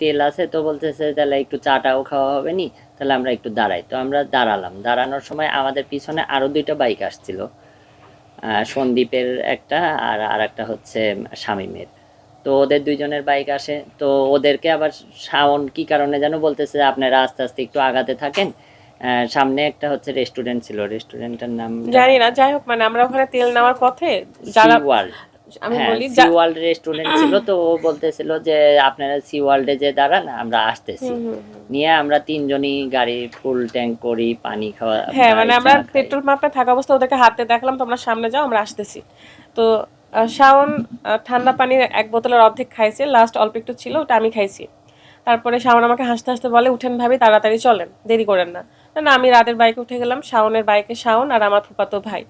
তেল আছে তো বলতেছে তাহলে একটু চাটাও খাওয়া হবে নি তাহলে আমরা একটু দাঁড়াই। তো আমরা দাঁড়ালাম। দাঁড়ানোর সময় আমাদের পিছনে আরও দুইটা বাইক আসছিল সন্দীপের একটা আর আর একটা হচ্ছে শামীমের। তো ওদের দুইজনের বাইক আসে তো ওদেরকে আবার শাওন কি কারণে যেন বলতেছে আপনারা আস্তে আস্তে একটু আগাতে থাকেন। আহ, সামনে একটা হচ্ছে রেস্টুরেন্ট ছিল রেস্টুরেন্টের নাম জানি না যাই হোক মানে আমরা ওখানে তেল নেওয়ার পথে যারা আমি হ্যাঁ বলি সি ওয়ার্ল্ড রেস্টুরেন্ট ছিল তো ও বলতেছিল যে আপনারা সি ওয়ার্ল্ডে যে দাঁড়ান আমরা আসতেছি। নিয়ে আমরা তিনজনই গাড়ি ফুল ট্যাঙ্ক করি পানি খাওয়া হ্যাঁ মানে আমরা পেট্রোল পাম্পে থাকা অবস্থা ওদেরকে হাতে দেখলাম তোমরা সামনে যাও আমরা আসতেছি। তো শাওন ঠান্ডা পানির এক বোতলের অর্ধেক খাইছে লাস্ট অল্প একটু ছিল ওটা আমি খাইছি। তারপরে শাওন আমাকে হাসতে হাসতে বলে উঠেন ভাবি তাড়াতাড়ি চলেন দেরি করেন না, না আমি রাতের বাইকে উঠে গেলাম শাওনের বাইকে শাওন আর আমার ফুপাতো ভাই।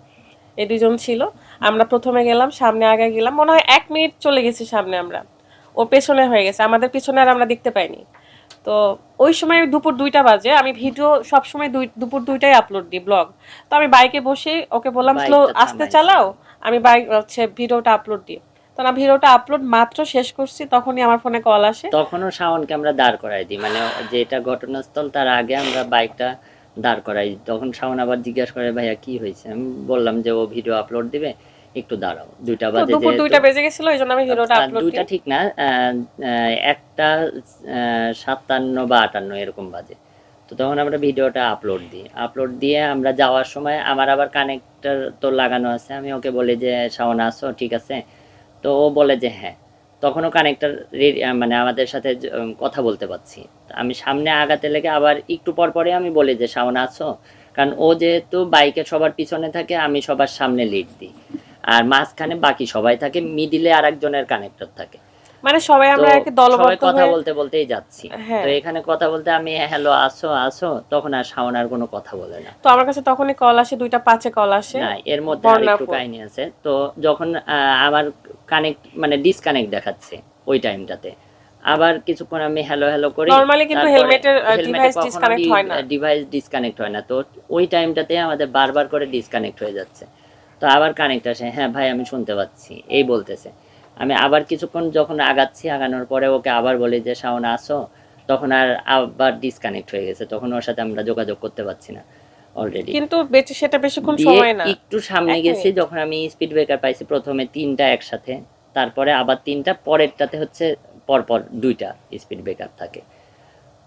এই দুজন ছিল। আমরা প্রথমে গেলাম সামনে আগে গেলাম। মনে হয় এক মিনিট চলে গেছি সামনে আমরা। ও পেছনে হয়ে গেছে। আমাদের পিছনে আর আমরা দেখতে পাইনি। তো ওই সময় দুপুর দুইটা বাজে। আমি ভিডিও সবসময় দুই দুপুর দুইটাই আপলোড দিই ব্লগ তো আমি বাইকে বসে ওকে বললাম স্লো আস্তে চালাও। আমি বাইক হচ্ছে ভিডিওটা আপলোড দিই। তো না ভিডিওটা আপলোড মাত্র শেষ করছি। তখনই আমার ফোনে কল আসে। তখনও শাওনকে আমরা দাঁড় করাই দিই। মানে যেটা ঘটনাস্থল তার আগে আমরা বাইকটা দাঁড় করাই। তখন শাওন আবার জিজ্ঞাসা করে ভাইয়া কি হয়েছে? আমি বললাম যে ও ভিডিও আপলোড দিবে একটু দাঁড়াও। দুইটা বাজে যেহেতু- দুইটা বেজে গেছিল এই জন্য আমি আহ, আপলোড দুইটা ঠিক না একটা সাতান্ন বা আটান্ন এরকম বাজে। তো তখন আমরা ভিডিওটা আপলোড দিই। আপলোড দিয়ে আমরা যাওয়ার সময় আমার আবার কানেক্টর তো লাগানো আছে। আমি ওকে বলি যে শাওন আসো ঠিক আছে? তো ও বলে যে হ্যাঁ। তখনও কানেক্টর মানে আমাদের সাথে কথা বলতে পারছি। আমি সামনে আগাতে লেগে আবার একটু পর পরে আমি বলি যে, শাওন, আছো? কারণ ও যেহেতু বাইকে সবার পিছনে থাকে, আমি সবার সামনে লিড দিই। আর মাঝখানে বাকি সবাই থাকে মিডিলে আর একজনের কানেক্টর থাকে। মানে সবাই আমরা একে দলবদ্ধ সবাই কথা বলতে বলতেই যাচ্ছি। হ্যাঁ। তো এখানে কথা বলতে আমি হ্যালো আসো আসো তখন আর শাওন আর কোনো কথা বলে না। তো আমার কাছে তখনই কল আসে দুইটা পাঁচে কল আসে। না এর মধ্যে আর একটু বর্ণাপুর। কাহিনী আছে। তো যখন আমার কানেক্ট মানে ডিসকানেক্ট দেখাচ্ছে ওই টাইমটাতে আবার কিছুক্ষণ আমি হ্যালো হ্যালো করি। Normally কিন্তু হেলমেটের, device disconnect হয় না। ডিভাইস ডিসকানেক্ট হয় না। তো ওই টাইমটাতে আমাদের বারবার করে ডিসকানেক্ট হয়ে যাচ্ছে। তো আবার কানেক্ট আসে হ্যাঁ ভাই আমি শুনতে পাচ্ছি। এই বলতেছে। আমি আবার কিছুক্ষণ যখন আগাচ্ছি আগানোর পরে ওকে আবার বলি যে শাওন আসো। তখন আর আবার ডিসকানেক্ট হয়ে গেছে। তখন ওর সাথে আমরা যোগাযোগ করতে পারছি না অলরেডি কিন্তু বেঁচে সেটা বেশিক্ষণ সময় না। একটু সামনে গেছি যখন আমি স্পিড ব্রেকার পাইছি প্রথমে তিনটা একসাথে। তারপরে আবার তিনটা পরেরটাতে হচ্ছে পরপর দুইটা স্পিড ব্রেকার থাকে।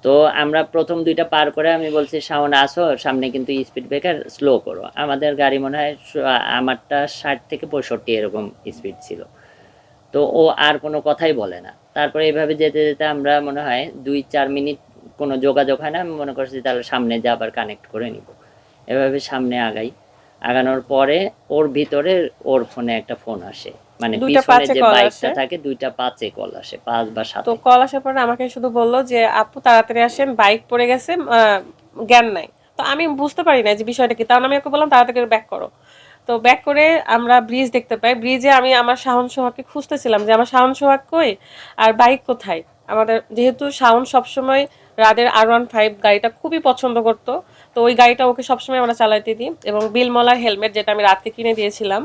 তো আমরা প্রথম দুইটা পার করে আমি বলছি শাওন আসো। সামনে কিন্তু স্পিড ব্রেকার স্লো করো। আমাদের গাড়ি মনে হয় আমারটা ষাট থেকে পঁয়ষট্টি এরকম স্পিড ছিল। তো ও আর কোনো কথাই বলে না। তারপরে এইভাবে যেতে যেতে আমরা মনে হয় দুই চার মিনিট কোনো যোগাযোগ হয় না আমি মনে করছি তাহলে সামনে যে আবার কানেক্ট করে নিব। এভাবে সামনে আগাই। আগানোর পরে ওর ভিতরে ওর ফোনে একটা ফোন আসে। মানে পিছনে যে বাইকটা থাকে দুইটা পাঁচে কল আসে পাঁচ বা সাত। তো কল আসার পরে আমাকে শুধু বলল যে আপু তাড়াতাড়ি আসেন বাইক পড়ে গেছে জ্ঞান নাই। তো আমি বুঝতে পারি না যে বিষয়টা কি তাহলে আমি ওকে বললাম তাড়াতাড়ি ব্যাক করো। তো ব্যাক করে আমরা ব্রিজ দেখতে পাই। ব্রিজে আমি আমার শাওন সোহাগকে খুঁজতেছিলাম যে, আমার শাওন সোহাগ কই? আর বাইক কোথায়? আমাদের যেহেতু শাওন সবসময় রাদের আর ওয়ান ফাইভ গাড়িটা খুবই পছন্দ করতো, তো ওই গাড়িটা ওকে সবসময় আমরা চালাইতে দিই এবং বিলমলার হেলমেট যেটা আমি রাতকে কিনে দিয়েছিলাম,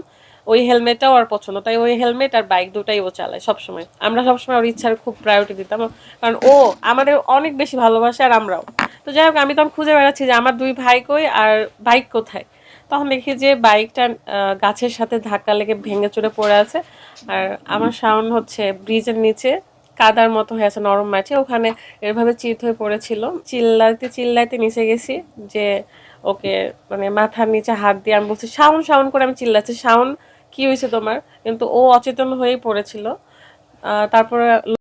ওই হেলমেটটাও আর পছন্দ। তাই ওই হেলমেট আর বাইক দুটাই ও চালায় সবসময়। আমরা সবসময় ওর ইচ্ছার খুব প্রায়োরিটি দিতাম, কারণ ও আমাদের অনেক বেশি ভালোবাসে আর আমরাও। তো যাই হোক, আমি তখন খুঁজে বেড়াচ্ছি যে, আমার দুই ভাই কই আর বাইক কোথায়? তখন দেখি যে বাইকটা গাছের সাথে ধাক্কা লেগে ভেঙে চুরে পড়ে আছে। আর আমার সাউন্ড হচ্ছে ব্রিজের নিচে, কাদার মতো হয়ে আছে, নরম মাটি। ওখানে এভাবে চিত হয়ে পড়েছিল। চিল্লাইতে চিল্লাইতে নিচে গেছি যে ওকে মানে মাথার নিচে হাত দিয়ে আমি বলছি সাউন্ড সাউন্ড করে আমি চিল্লাচ্ছি। সাউন্ড কি হয়েছে তোমার? কিন্তু ও অচেতন হয়েই পড়েছিল। তারপরে